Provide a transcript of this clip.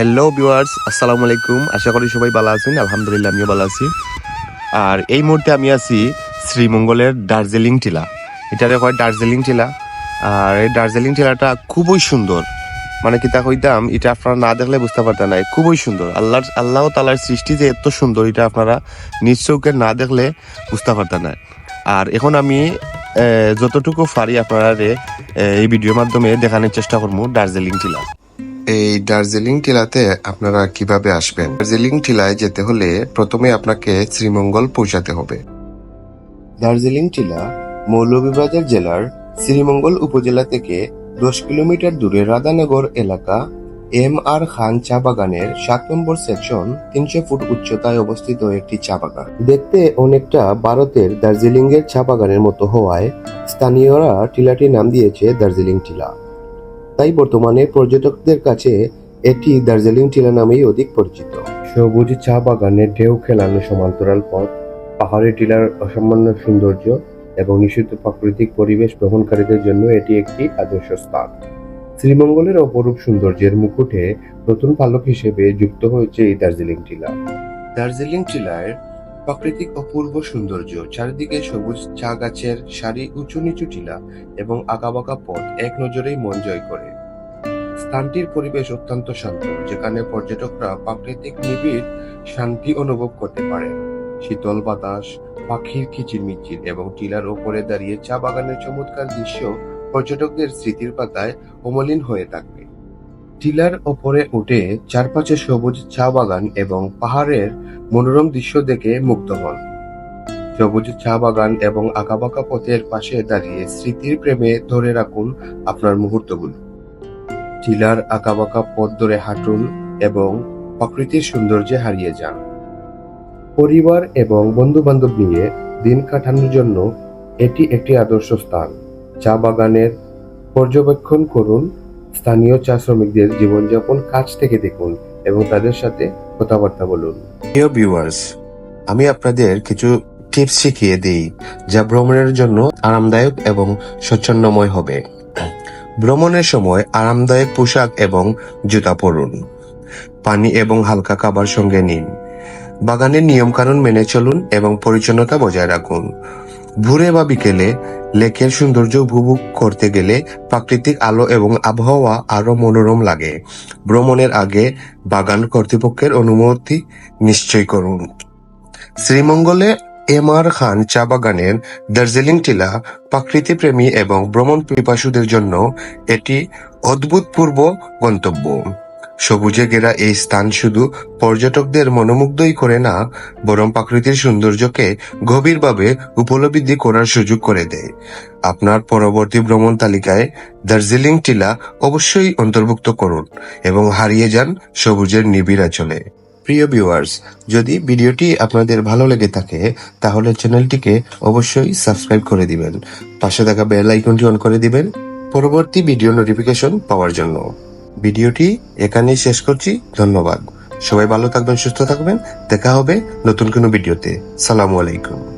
Hello viewers আসসালামু আলাইকুম আশা করি সবাই ভালো আছেন। আলহামদুলিল্লাহ, আমিও ভালো আছি। আর এই মুহূর্তে আমি আছি শ্রীমঙ্গলের দার্জিলিং টিলা। এটা হয় দার্জিলিং টিলা। আর এই দার্জিলিং টিলাটা খুবই সুন্দর। মানে কিতা কইতাম, এটা আপনারা না দেখলে বুঝতে পারতেন না। খুবই সুন্দর। আল্লাহর, আল্লাহ তালার সৃষ্টি যে এত সুন্দর, এটা আপনারা নিজ চোখে না দেখলে বুঝতে পারতেন না। আর এখন আমি যতটুকু পারি আপনারা এই ভিডিওর মাধ্যমে দেখানোর চেষ্টা করব দার্জিলিং টিলা। এই দার্জিলিং টিলাতে আপনারা কীভাবে আসবেন? দার্জিলিং টিলায় যেতে হলে প্রথমে আপনাকে শ্রীমঙ্গল পৌঁছাতে হবে। দার্জিলিং টিলা মৌলভীবাজার জেলার শ্রীমঙ্গল উপজেলা থেকে দশ কিলোমিটার দূরে রাধানগর এলাকা, এম আর খান চা বাগানের সাত নম্বর সেকশন তিনশো ফুট উচ্চতায় অবস্থিত একটি চা বাগান। দেখতে অনেকটা ভারতের দার্জিলিং এর চা বাগানের মতো হওয়ায় স্থানীয়রা টিলাটির নাম দিয়েছে দার্জিলিং টিলা। তাই বর্তমানে পর্যটকদের কাছে এটি দার্জিলিং টিলা নামেই অধিক পরিচিত। সবুজ চা বাগানের ঢেউ খেলানো সমান্তরাল পথ, পাহাড়ি টিলার অসামান্য সৌন্দর্য এবং নিষিদ্ধ প্রাকৃতিক পরিবেশ ভ্রমণকারীদের জন্য এটি একটি আদর্শ স্থান। শ্রীমঙ্গলের অপরূপ সৌন্দর্যের মুকুটে নতুন পালক হিসেবে যুক্ত হয়েছে এই দার্জিলিং টিলা। দার্জিলিং টিলার প্রাকৃতিক অপূর্ব সৌন্দর্য, চারিদিকে সবুজ চা গাছের সারি উঁচু নিচু টিলা এবং আঁকাবাঁকা পথ এক নজরেই মন জয় করে। স্থানটির পরিবেশ অত্যন্ত শান্ত, যেখানে পর্যটকরা প্রাকৃতিক নিবিড় শান্তি অনুভব করতে পারেন। শীতল বাতাস, পাখির কিচিরমিচির এবং টিলার ওপরে দাঁড়িয়ে চা বাগানের চমৎকার দৃশ্য পর্যটকদের স্মৃতির পাতায় অমলিন হয়ে থাকবে। টিলার ওপরে উঠে চারপাশে সবুজ চা বাগান এবং পাহাড়ের মনোরম দৃশ্য দেখে মুগ্ধ হন। সবুজ চা বাগান এবং আঁকাবাঁকা পথের পাশে দাঁড়িয়ে স্মৃতির প্রেমে ধরে রাখুন আপনার মুহূর্তগুলো। টিলার আঁকাবাঁকা পথ ধরে হাঁটুন এবং প্রকৃতির সৌন্দর্যে হারিয়ে যান। পরিবার এবং বন্ধু বান্ধব নিয়ে দিন কাটানোর জন্য এটি একটি আদর্শ স্থান। চা বাগানের পর্যবেক্ষণ করুন স্থানীয় চা শ্রমিকদের জীবনযাপন কাছ থেকে দেখুন এবং তাদের সাথে কথাবার্তা বলুন। প্রিয় ভিউয়ার্স আমি আপনাদের কিছু টিপস শিখিয়ে দিই যা ভ্রমণের জন্য আরামদায়ক এবং স্বচ্ছন্দময় হবে। ভ্রমণের সময় আরামদায়ক পোশাক এবং জুতা পরুন। পানি এবং হালকা খাবার সঙ্গে নিন। বাগানের নিয়মকানুন মেনে চলুন এবং পরিচ্ছন্নতা বজায় রাখুন। ভোরে বা বিকেলে লেকের সৌন্দর্য উপভোগ করতে গেলে প্রাকৃতিক আলো এবং আবহাওয়া আরও মনোরম লাগে। ভ্রমণের আগে বাগান কর্তৃপক্ষের অনুমতি নিশ্চয় করুন। শ্রীমঙ্গলে এম আর খান চা বাগানের দার্জিলিং টিলা প্রকৃতি প্রেমী এবং ভ্রমণ পিপাসুদের জন্য এটি অদ্ভুতপূর্ব গন্তব্য। সবুজে ঘেরা এই স্থান শুধু পর্যটকদের মনোমুগ্ধই করে না, বরং প্রকৃতির সৌন্দর্যকে গভীরভাবে উপলব্ধি করার সুযোগ করে দেয়। আপনার পরবর্তী ভ্রমণ তালিকায় দার্জিলিং টিলা অবশ্যই অন্তর্ভুক্ত করুন এবং হারিয়ে যান সবুজের নিবিড় চলে প্রিয় ভিউয়ার্স যদি ভিডিওটি আপনাদের ভালো লেগে থাকে, তাহলে চ্যানেলটিকে অবশ্যই সাবস্ক্রাইব করে দিবেন। পাশে থাকা বেল আইকনটি অন করে দিবেন। পরবর্তী ভিডিও নোটিফিকেশন পাওয়ার জন্য। ভিডিওটি এখানেই শেষ করছি। ধন্যবাদ। সবাই ভালো থাকবেন, সুস্থ থাকবেন। দেখা হবে নতুন কোনো ভিডিওতে। সালামু আলাইকুম।